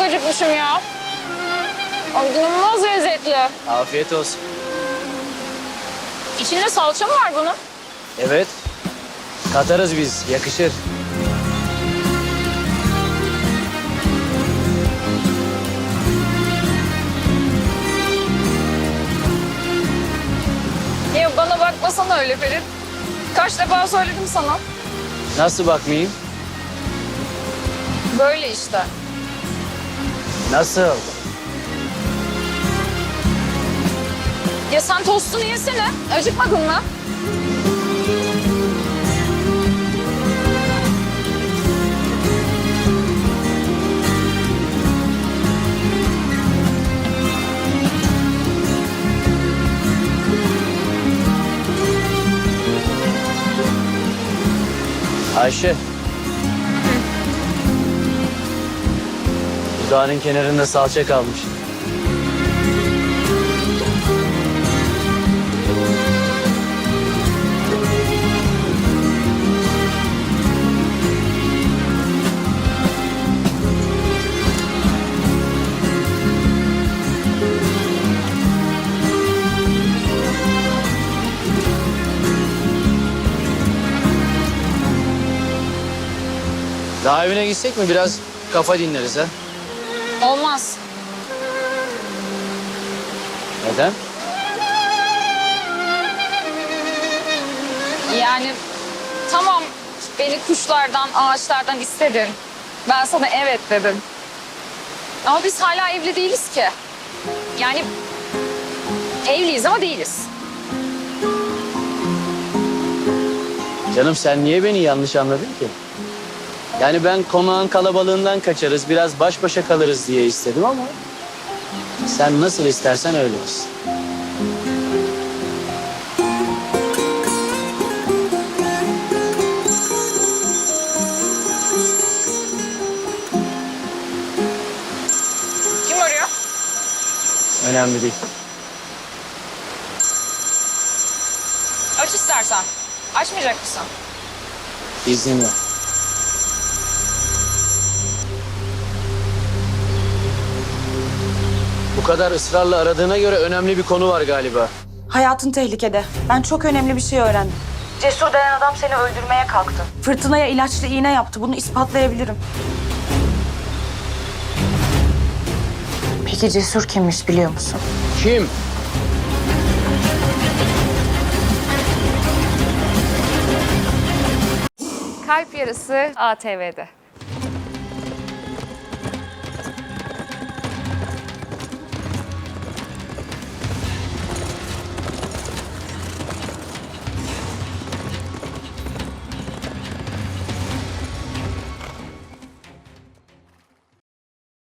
yapmışım ya. Ay inanılmaz lezzetli. Afiyet olsun. İçinde salça mı var bunun? Evet. Katarız biz. Yakışır. Ya bana bakmasana öyle Ferit. Kaç defa söyledim sana. Nasıl bakmayayım? Böyle işte. Nasıl? Ya sen tostunu yesene. Acıkmadın mı? Ayşe. Dudağının kenarında salça kalmış. Daha evine gitsek mi? Biraz kafa dinleriz ha. Olmaz. Neden? Yani tamam beni kuşlardan, ağaçlardan istedin. Ben sana evet dedim. Ama biz hala evli değiliz ki. Yani evliyiz ama değiliz. Canım sen niye beni yanlış anladın ki? Yani ben konağın kalabalığından kaçarız, biraz baş başa kalırız diye istedim ama... ...sen nasıl istersen öyle olsun. Kim arıyor? Önemli değil. Aç istersen. Açmayacak mısın? İzninle. Bu kadar ısrarla aradığına göre önemli bir konu var galiba. Hayatın tehlikede. Ben çok önemli bir şey öğrendim. Cesur denen adam seni öldürmeye kalktı. Fırtınaya ilaçlı iğne yaptı. Bunu ispatlayabilirim. Peki Cesur kimmiş biliyor musun? Kim? Kalp Yarısı ATV'de.